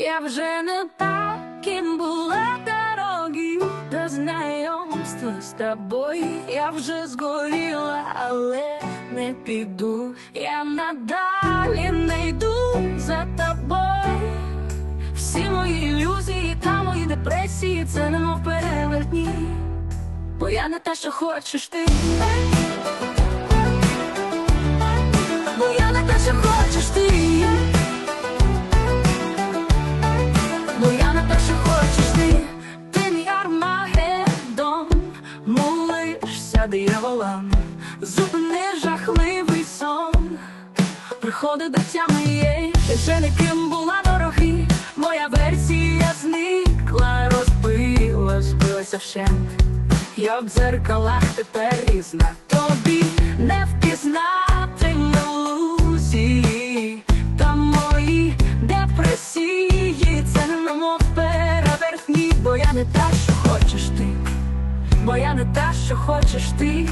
Я вже не та, ким була дороги до знайомства з тобою. Я вже згоріла, але не піду. Я надалі не йду за тобою. Всі мої ілюзії та мої депресії це немов перевертні. Бо я не та, що хочеш ти. Молишся дияволам, зупини жахливий сон. Приходить до тями є, вже не ким була дороги Моя версія зникла, розбила, збилася вщент. Я в дзеркалах тепер різна Тобі не впізнати ілюзії. Та мої депресії Це немов перевертні Бо я не та, що хочеш ти Бо я не та, що хочеш ти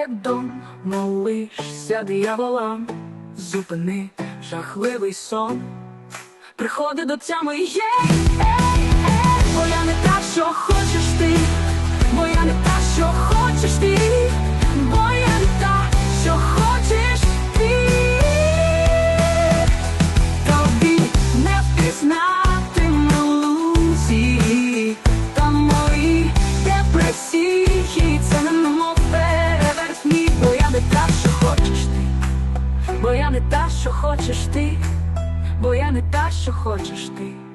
Армагеддон, молишся дияволам, зупини жахливий сон. Приходи до тями. Є, ей, ей, бо я не та, що хочеш ти, що хочеш ти, бо я не та, що хочеш ти.